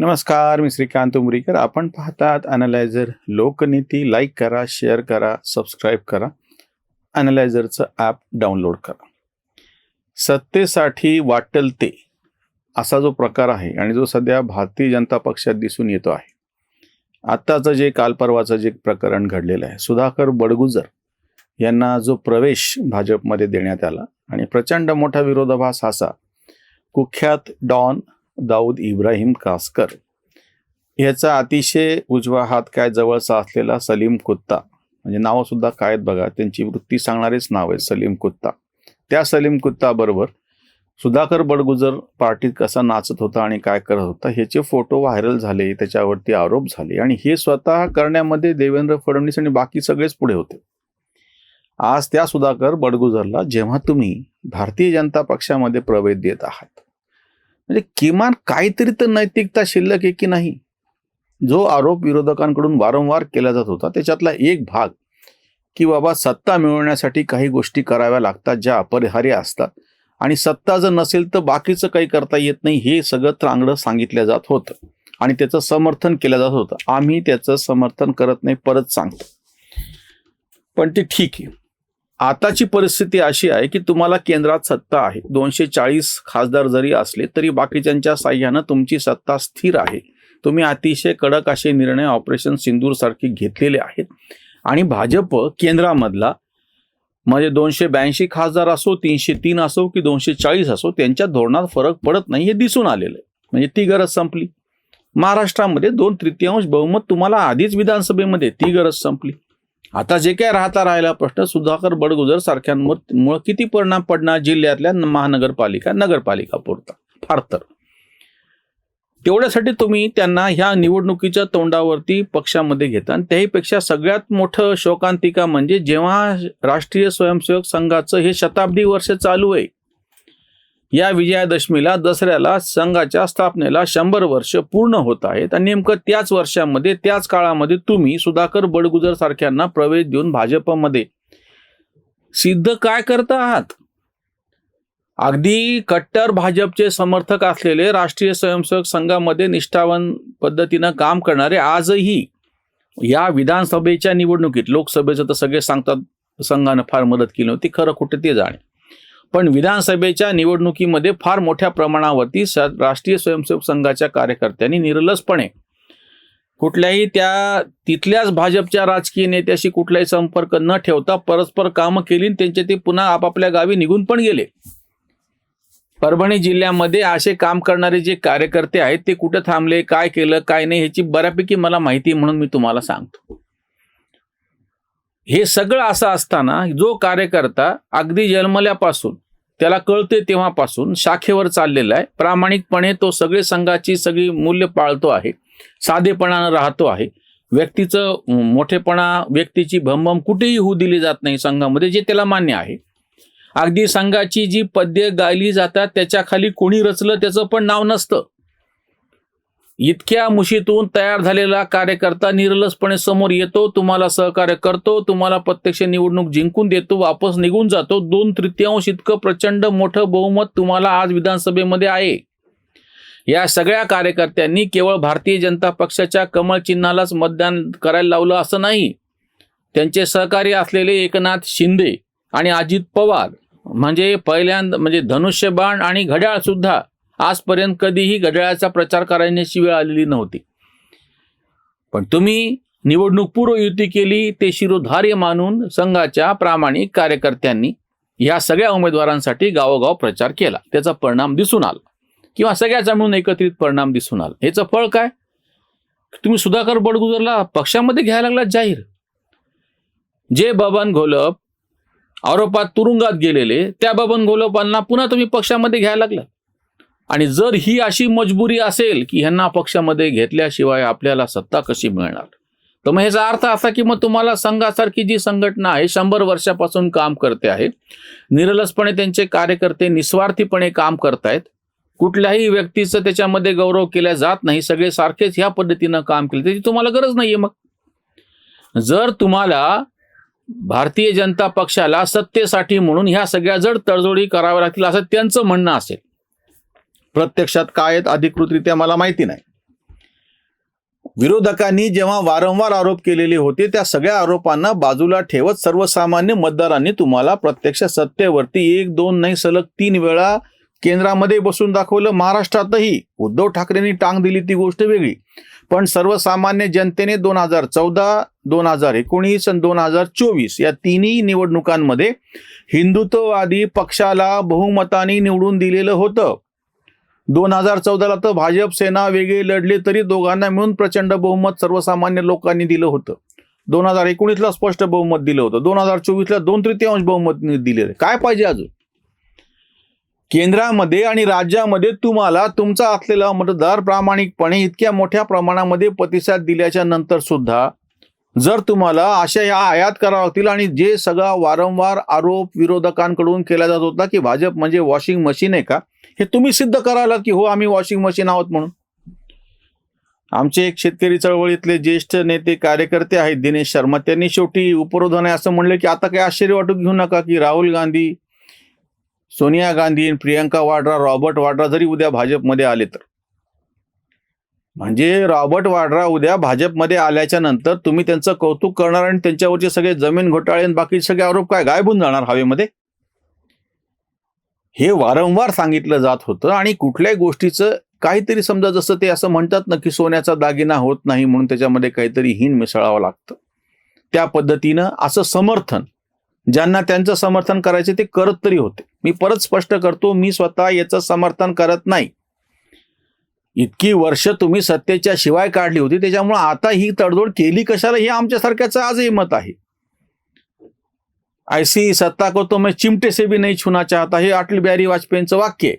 नमस्कार मी श्रीकांत उमरीकर. आपण पाहतात अनालायझर लोकनीती लाईक करा शेअर करा सबस्क्राईब करा. अनालायझरचं ॲप डाउनलोड करा. सत्तेसाठी वाटेल ते असा जो प्रकार आहे आणि जो सध्या भारतीय जनता पक्षात दिसून येतो आहे. आत्ताचं जे काल परवाचं जे प्रकरण घडलेलं आहे सुधाकर बडगुजर यांना जो प्रवेश भाजपमध्ये देण्यात आला आणि प्रचंड मोठा विरोधाभास असा कुख्यात डॉन दाऊद इब्राहिम कासकर. ह्याचा अतिशय उजवा हात काय जवळचा असलेला सलीम कुत्ता. म्हणजे नावं सुद्धा काय आहेत बघा त्यांची वृत्ती सांगणारेच नाव आहे सलीम कुत्ता. त्या सलीम कुत्ता बरोबर सुधाकर बडगुजर पार्टीत कसा नाचत होता आणि काय करत होता ह्याचे फोटो व्हायरल झाले त्याच्यावरती आरोप झाले आणि हे स्वतः करण्यामध्ये देवेंद्र फडणवीस आणि बाकी सगळेच पुढे होते. आज त्या सुधाकर बडगुजरला जेव्हा तुम्ही भारतीय जनता पक्षामध्ये प्रवेश देत आहात म्हणजे किमान काहीतरी तर नैतिकता शिल्लक आहे की नाही? जो आरोप विरोधकांकडून वारंवार केला जात होता त्याच्यातला एक भाग की बाबा सत्ता मिळवण्यासाठी काही गोष्टी कराव्या लागतात ज्या अपरिहार्य असतात. आणि सत्ता जर नसेल तर बाकीचं काही करता येत नाही हे सगळं त्रांगडं सांगितलं जात होतं. आणि त्याचं समर्थन केलं जात होतं. आम्ही त्याचं समर्थन करत नाही परत सांगतो. पण ते ठीक आहे. आताची परिस्थिती अशी आहे की तुम्हाला केंद्रात सत्ता आहे. दोनशे चाळीस खासदार जरी असले तरी बाकीच्यांच्या साह्यानं तुमची सत्ता स्थिर आहे. तुम्ही अतिशय कडक असे निर्णय ऑपरेशन सिंदूर सारखे घेतलेले आहेत. आणि भाजप केंद्रामधला म्हणजे दोनशे ब्याऐंशी खासदार असो तीनशे तीन असो की दोनशे चाळीस असो त्यांच्या धोरणात फरक पडत नाही हे दिसून आलेलं आहे म्हणजे ती गरज संपली. महाराष्ट्रामध्ये दोन तृतीयांश बहुमत तुम्हाला आधीच विधानसभेमध्ये ती गरज संपली. आता जे काय राहता राहिला प्रश्न सुधाकर बडगुजर सारख्यांमुळे किती परिणाम पडणार जिल्ह्यातल्या महानगरपालिका नगरपालिका पुरता? फार तर. तेवढ्यासाठी तुम्ही त्यांना ह्या निवडणुकीच्या तोंडावरती पक्षामध्ये घेता. आणि त्याहीपेक्षा सगळ्यात मोठं शोकांतिका म्हणजे जेव्हा राष्ट्रीय स्वयंसेवक संघाचं हे शताब्दी वर्ष चालू आहे या विजयादशमीला दसऱ्याला संघाच्या स्थापनेला शंभर वर्ष पूर्ण होत आहेत. आणि नेमकं त्याच वर्षामध्ये त्याच काळामध्ये तुम्ही सुधाकर बडगुजर सारख्यांना प्रवेश देऊन भाजपमध्ये सिद्ध काय करता आहात? अगदी कट्टर भाजपचे समर्थक असलेले राष्ट्रीय स्वयंसेवक संघामध्ये निष्ठावान पद्धतीनं काम करणारे आजही या विधानसभेच्या निवडणुकीत लोकसभेचं तर सगळे सांगतात संघानं फार मदत केली होती. खरं कुठे ते जाणे? पण विधानसभेच्या निवडणुकीमध्ये फार मोठ्या प्रमाणावरती स राष्ट्रीय स्वयंसेवक संघाच्या कार्यकर्त्यांनी निरलसपणे कुठल्याही त्या तिथल्याच भाजपच्या राजकीय नेत्याशी कुठलाही संपर्क न ठेवता परस्पर कामं केली आणि त्यांचे ते पुन्हा आपापल्या गावी निघून पण गेले. परभणी जिल्ह्यामध्ये असे काम करणारे जे कार्यकर्ते आहेत ते कुठं थांबले काय केलं काय नाही ह्याची बऱ्यापैकी मला माहिती म्हणून मी तुम्हाला सांगतो. हे सगळं असं असताना जो कार्यकर्ता अगदी जन्मल्यापासून त्याला कळते तेव्हापासून शाखेवर चाललेला आहे. प्रामाणिकपणे तो सगळे संघाची सगळी मूल्य पाळतो आहे साधेपणानं राहतो आहे. व्यक्तीचं मोठेपणा व्यक्तीची भमभम कुठेही होऊ दिली जात नाही संघामध्ये जे त्याला मान्य आहे. अगदी संघाची जी पद्य गायली जातात त्याच्याखाली कोणी रचलं त्याचं पण नाव नसतं. इतक्या मुशीतून तयार झालेला कार्यकर्ता निरलसपणे समोर येतो तुम्हाला सहकार्य करतो तुम्हाला प्रत्यक्ष निवडणूक जिंकून देतो वापस निघून जातो. दोन तृतीयांश इतकं प्रचंड मोठं बहुमत तुम्हाला आज विधानसभेमध्ये आहे. या सगळ्या कार्यकर्त्यांनी केवळ भारतीय जनता पक्षाच्या कमळ चिन्हालाच मतदान करायला लावलं असं नाही. त्यांचे सहकारी असलेले एकनाथ शिंदे आणि अजित पवार म्हणजे पहिल्यांदा म्हणजे धनुष्यबाण आणि घड्याळ सुद्धा आजपर्यंत कधीही घड्याळाचा प्रचार करण्याची वेळ आलेली नव्हती. पण तुम्ही निवडणूक पूर्व युती केली ते शिरोधार्य मानून संघाच्या प्रामाणिक कार्यकर्त्यांनी या सगळ्या उमेदवारांसाठी गावोगाव प्रचार केला. त्याचा परिणाम दिसून आला. किंवा सगळ्याचा मिळून एकत्रित परिणाम दिसून आला. याचं फळ काय? तुम्ही सुधाकर बडगुजरला पक्षामध्ये घ्यायला लागला जाहीर. जे बबन घोलप आरोपात तुरुंगात गेलेले त्या बबन घोलपांना पुन्हा तुम्ही पक्षामध्ये घ्यायला लागला आणि जर ही अशी मजबुरी असेल की ह्यांना पक्षामध्ये घेतल्याशिवाय आपल्याला सत्ता कशी मिळणार? तर मग ह्याचा अर्थ असा की मग तुम्हाला संघासारखी जी संघटना आहे शंभर वर्षापासून काम करते आहे निरलसपणे त्यांचे कार्यकर्ते निस्वार्थीपणे काम करतायत कुठल्याही व्यक्तीचं त्याच्यामध्ये गौरव केला जात नाही सगळे सारखेच ह्या पद्धतीनं काम केले त्याची तुम्हाला गरज नाहीये मग. जर तुम्हाला भारतीय जनता पक्षाला सत्तेसाठी म्हणून ह्या सगळ्या जड तडजोडी कराव्या लागतील असं त्यांचं म्हणणं असेल प्रत्यक्षात काय आहेत अधिकृतरित्या मला माहिती नाही. विरोधकांनी जेव्हा वारंवार आरोप केलेले होते त्या सगळ्या आरोपांना बाजूला ठेवत सर्वसामान्य मतदारांनी तुम्हाला प्रत्यक्ष सत्तेवरती एक दोन नाही सलग तीन वेळा केंद्रामध्ये बसून दाखवलं. महाराष्ट्रातही उद्धव ठाकरेंनी टांग दिली ती गोष्ट वेगळी. पण सर्वसामान्य जनतेने दोन हजार चौदा दोन हजार एकोणीस आणि दोन हजार चोवीस या तिन्ही निवडणुकांमध्ये हिंदुत्ववादी पक्षाला बहुमताने निवडून दिलेलं होतं. दोन हजार चौदाला तर भाजप सेना वेगळे लढले तरी दोघांना मिळून प्रचंड बहुमत सर्वसामान्य लोकांनी दिलं होतं. दोन हजार एकोणीसला स्पष्ट बहुमत दिलं होतं. दोन हजार चोवीसला दोन तृतीयांश बहुमत दिले काय पाहिजे अजून? केंद्रामध्ये आणि राज्यामध्ये तुम्हाला तुमचा असलेला मतदार प्रामाणिकपणे इतक्या मोठ्या प्रमाणामध्ये प्रतिसाद दिल्याच्या नंतर सुद्धा जर तुम्हाला अशा या आयात कराव्या लागतील आणि जे सगळा वारंवार आरोप विरोधकांकडून केला जात होता की भाजप म्हणजे वॉशिंग मशीन आहे का हे तुम्ही सिद्ध करायला की हो आम्ही वॉशिंग मशीन आहोत म्हणून. आमचे एक शेतकरी चळवळीतले ज्येष्ठ नेते कार्यकर्ते आहेत दिनेश शर्मा. त्यांनी शेवटी उपरोधन आहे असं म्हणलं की आता काही आश्चर्य वाटू घेऊ नका की राहुल गांधी सोनिया गांधी प्रियंका वाड्रा रॉबर्ट वाड्रा जरी उद्या भाजपमध्ये आले तर. म्हणजे रॉबर्ट वाड्रा उद्या भाजपमध्ये आल्याच्यानंतर तुम्ही त्यांचं कौतुक करणार आणि त्यांच्यावरचे सगळे जमीन घोटाळे आणि बाकी सगळे आरोप काय गायब होऊन जाणार हवेमध्ये? हे वारंवार सांगितलं जात होतं आणि कुठल्याही गोष्टीचं काहीतरी समजा जसं ते असं म्हणतात ना की सोन्याचा दागिना होत नाही म्हणून त्याच्यामध्ये काहीतरी हिन मिसळावं लागतं. त्या पद्धतीनं असं समर्थन ज्यांना त्यांचं समर्थन करायचे ते करत तरी होते. मी परत स्पष्ट करतो मी स्वतः याचं समर्थन करत नाही. इतकी वर्ष तुम्ही सत्तेच्या शिवाय काढली होती त्याच्यामुळे आता ही तडजोड केली कशाला हे आमच्यासारख्याचं आजही मत आहे. ऐसी सत्ता को तो मैं चिमटे से भी नहीं छूना चाहता हे अटल बिहारी वाजपेयींचं वाक्य. आहे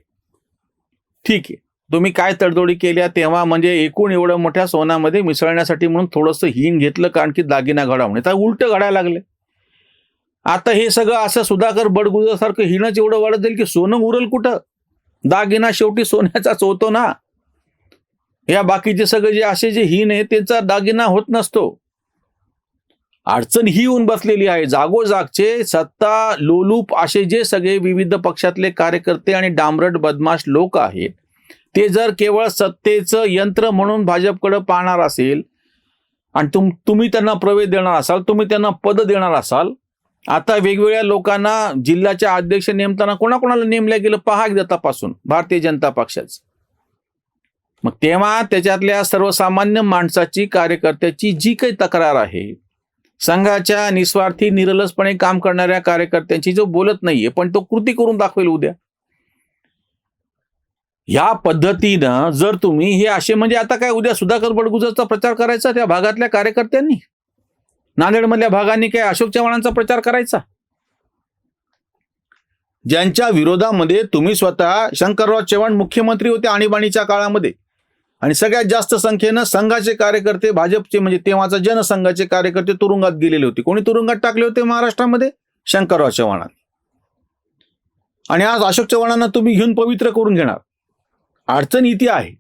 ठीक आहे. तुम्ही काय तडजोडी केल्या तेव्हा म्हणजे एकूण एवढं मोठ्या सोन्यामध्ये मिसळण्यासाठी म्हणून थोडंसं हिन घेतलं कारण की दागिना घडावणे तर उलट घडायला लागले. आता हे सगळं असं सुधाकर बडगुजासारखं हिणच एवढं वाढत जाईल की सोनं उरल कुठं? दागिना शेवटी सोन्याचाच होतो ना. या बाकीचे सगळे जे असे जे हिन आहे त्यांचा दागिना होत नसतो. अडचण ही येऊन बसलेली आहे. जागोजागचे सत्ता लोलूप असे जे सगळे विविध पक्षातले कार्यकर्ते आणि डांबरट बदमाश लोक आहेत ते जर केवळ सत्तेचं यंत्र म्हणून भाजपकडे पाहणार असेल आणि तुम तुम्ही त्यांना प्रवेश देणार असाल तुम्ही त्यांना पद देणार असाल आता वेगवेगळ्या लोकांना जिल्ह्याच्या अध्यक्ष नेमताना कोणाकोणाला नेमल्या गेलं पहा एकदा तपासून भारतीय जनता पक्षाचं. मग तेव्हा त्याच्यातल्या सर्वसामान्य माणसाची कार्यकर्त्याची जी काही तक्रार आहे संघाच्या निस्वार्थी निरलसपणे काम करणाऱ्या कार्यकर्त्यांची जो बोलत नाहीये पण तो कृती करून दाखवेल उद्या. या पद्धतीनं जर तुम्ही हे असे म्हणजे आता काय उद्या सुधाकर बडगुजरचा प्रचार करायचा त्या भागातल्या कार्यकर्त्यांनी? नांदेडमधल्या भागांनी काय अशोक चव्हाणांचा प्रचार करायचा? ज्यांच्या विरोधामध्ये तुम्ही स्वतः शंकरराव चव्हाण मुख्यमंत्री होते आणीबाणीच्या काळामध्ये. आणि सगळ्यात जास्त संख्येनं संघाचे कार्यकर्ते भाजपचे म्हणजे तेव्हाचा जनसंघाचे कार्यकर्ते तुरुंगात गेलेले होते. कोणी तुरुंगात टाकले होते महाराष्ट्रामध्ये? शंकरराव चव्हाणांनी. आणि आज अशोक चव्हाणांना तुम्ही घेऊन पवित्र करून घेणार. अडचण इथे आहे.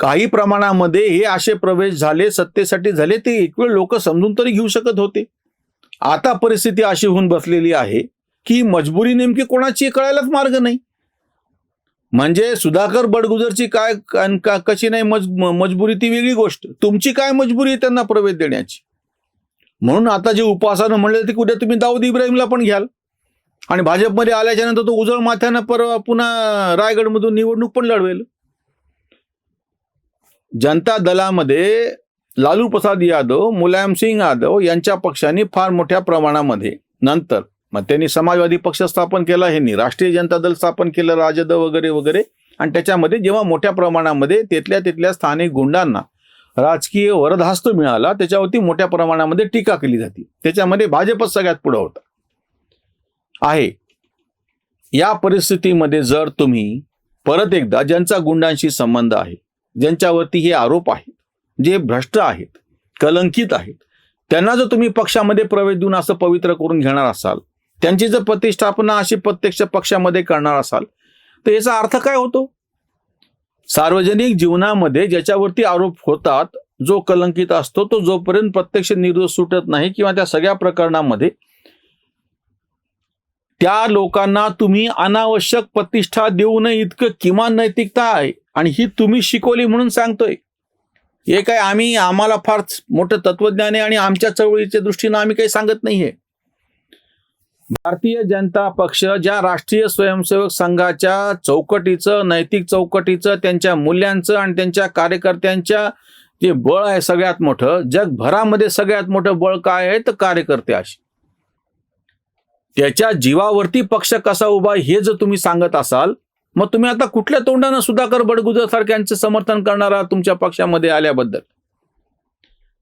काही प्रमाणामध्ये हे असे प्रवेश झाले सत्तेसाठी झाले ते एक वेळ लोक समजून तरी घेऊ शकत होते. आता परिस्थिती अशी होऊन बसलेली आहे की मजबुरी नेमकी कोणाची कळायलाच मार्ग नाही. म्हणजे सुधाकर बडगुजरची काय का- कशी नाही मज मजबुरी ती वेगळी गोष्ट. तुमची काय मजबुरी आहे त्यांना प्रवेश देण्याची? म्हणून आता जे उपासानं म्हणले ते उद्या तुम्ही दाऊद इब्राहिमला पण घ्याल. आणि भाजपमध्ये आल्याच्यानंतर तो उजळ माथ्यानं परवा पुन्हा रायगडमधून निवडणूक पण लढवेल. जनता दलामध्ये लालू प्रसाद यादव मुलायम सिंग यादव यांच्या पक्षांनी फार मोठ्या प्रमाणामध्ये नंतर मग त्यांनी समाजवादी पक्ष स्थापन केला ह्यांनी राष्ट्रीय जनता दल स्थापन केलं राजद वगैरे वगैरे. आणि त्याच्यामध्ये जेव्हा मोठ्या प्रमाणामध्ये तिथल्या तिथल्या स्थानिक गुंडांना राजकीय वरदहस्त मिळाला त्याच्यावरती मोठ्या प्रमाणामध्ये टीका केली जाते. त्याच्यामध्ये भाजपच सगळ्यात पुढं होता. आहे. या परिस्थितीमध्ये जर तुम्ही परत एकदा ज्यांचा गुंडांशी संबंध आहे ज्यांच्यावरती हे आरोप आहेत जे भ्रष्ट आहेत कलंकित आहेत त्यांना जर तुम्ही पक्षामध्ये प्रवेश देऊन असं पवित्र करून घेणार असाल त्यांची जर प्रतिष्ठापना अशी प्रत्यक्ष पक्षामध्ये करणार असाल तर याचा अर्थ काय होतो? सार्वजनिक जीवनामध्ये ज्याच्यावरती आरोप होतात जो कलंकित असतो तो जोपर्यंत प्रत्यक्ष निर्दोष सुटत नाही किंवा त्या सगळ्या प्रकरणामध्ये त्या लोकांना तुम्ही अनावश्यक प्रतिष्ठा देऊ नये इतकं किमान नैतिकता आहे. आणि ही तुम्ही शिकवली म्हणून सांगतोय. हे काय आम्ही आम्हाला फार मोठं तत्वज्ञान आहे आणि आमच्या चळवळीच्या दृष्टीनं आम्ही काही सांगत नाहीये. भारतीय जनता पक्ष ज्या राष्ट्रीय स्वयंसेवक संघाच्या चौकटीचं नैतिक चौकटीचं त्यांच्या मूल्यांचं आणि त्यांच्या कार्यकर्त्यांच्या जे बळ आहे सगळ्यात मोठं जगभरामध्ये सगळ्यात मोठं बळ काय आहे? तर कार्यकर्ते असे. त्याच्या जीवावरती पक्ष कसा उभा आहे हे जर तुम्ही सांगत असाल मग तुम्ही आता कुठल्या तोंडानं सुधाकर बडगुजर सारख्यांचं समर्थन करणारा तुमच्या पक्षामध्ये आल्याबद्दल?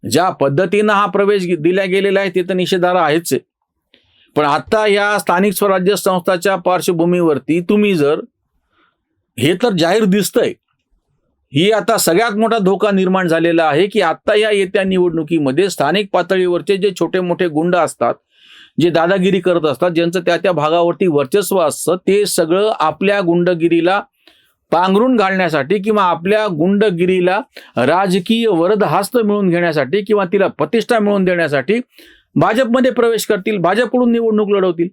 ज्या पद्धतीनं हा प्रवेश दिला गेलेला आहे ते तर आहेच आहे. पण आता या स्थानिक स्वराज्य संस्थाच्या पार्श्वभूमीवरती तुम्ही जर हे तर जाहीर दिसतंय. ही आता सगळ्यात मोठा धोका निर्माण झालेला आहे की आता या येत्या निवडणुकीमध्ये स्थानिक पातळीवरचे जे छोटे मोठे गुंड असतात जे दादागिरी करत असतात ज्यांचं त्या त्या भागावरती वर्चस्व असतं ते सगळं आपल्या गुंडगिरीला पांघरून घालण्यासाठी किंवा आपल्या गुंडगिरीला राजकीय वरदहास्त मिळवून घेण्यासाठी किंवा तिला प्रतिष्ठा मिळवून देण्यासाठी भाजपमध्ये प्रवेश करतील भाजपकडून निवडणूक लढवतील.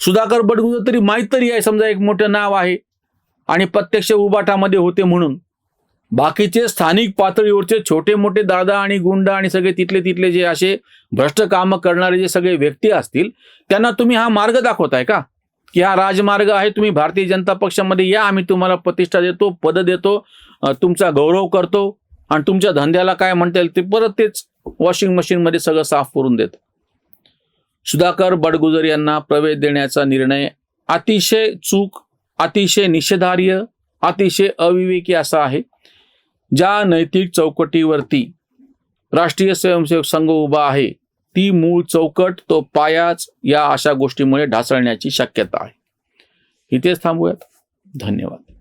सुधाकर बडगुजर तरी माहीत तरी आहे समजा एक मोठं नाव आहे आणि प्रत्यक्ष उबाटामध्ये होते म्हणून. बाकीचे स्थानिक पातळीवरचे छोटे मोठे दादा आणि गुंड आणि सगळे तिथले तिथले जे असे भ्रष्ट कामं करणारे जे सगळे व्यक्ती असतील त्यांना तुम्ही हा मार्ग दाखवताय का? की हा राजमार्ग आहे तुम्ही भारतीय जनता पक्षामध्ये या आम्ही तुम्हाला प्रतिष्ठा देतो पद देतो तुमचा गौरव करतो आणि तुमच्या धंद्याला काय म्हणता येईल ते परत तेच वॉशिंग मशीनमध्ये सगळं साफ करून देत. सुधाकर बडगुजर यांना प्रवेश देण्याचा निर्णय अतिशय चूक अतिशय निषेधार्य अतिशय अविवेकी असा आहे. ज्या नैतिक चौकटीवरती राष्ट्रीय स्वयंसेवक संघ उभा आहे ती मूळ चौकट तो पायाच या अशा गोष्टीमुळे ढासळण्याची शक्यता आहे. इथेच थांबूयात. धन्यवाद.